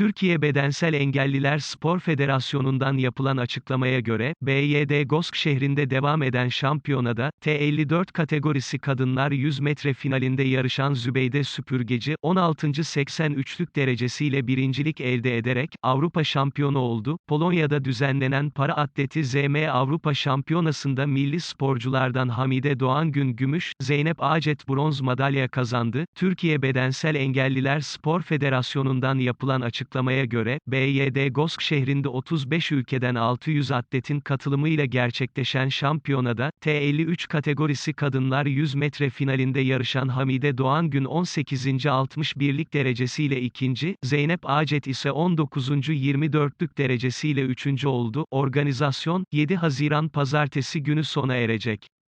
Türkiye Bedensel Engelliler Spor Federasyonu'ndan yapılan açıklamaya göre, BYD Gosk şehrinde devam eden şampiyonada, T54 kategorisi kadınlar 100 metre finalinde yarışan Zübeyde Süpürgeci, 16.83'lük derecesiyle birincilik elde ederek, Avrupa şampiyonu oldu. Polonya'da düzenlenen para atleti ZM Avrupa Şampiyonası'nda milli sporculardan Hamide Doğan Gün gümüş, Zeynep Acet bronz madalya kazandı. Türkiye Bedensel Engelliler Spor Federasyonu'ndan yapılan açıklamaya göre, BYD Gosk şehrinde 35 ülkeden 600 atletin katılımıyla gerçekleşen şampiyonada, T53 kategorisi kadınlar 100 metre finalinde yarışan Hamide Doğan Gün 18. 61'lik derecesiyle ikinci, Zeynep Acet ise 19. 24'lük derecesiyle üçüncü oldu. Organizasyon, 7 Haziran Pazartesi günü sona erecek.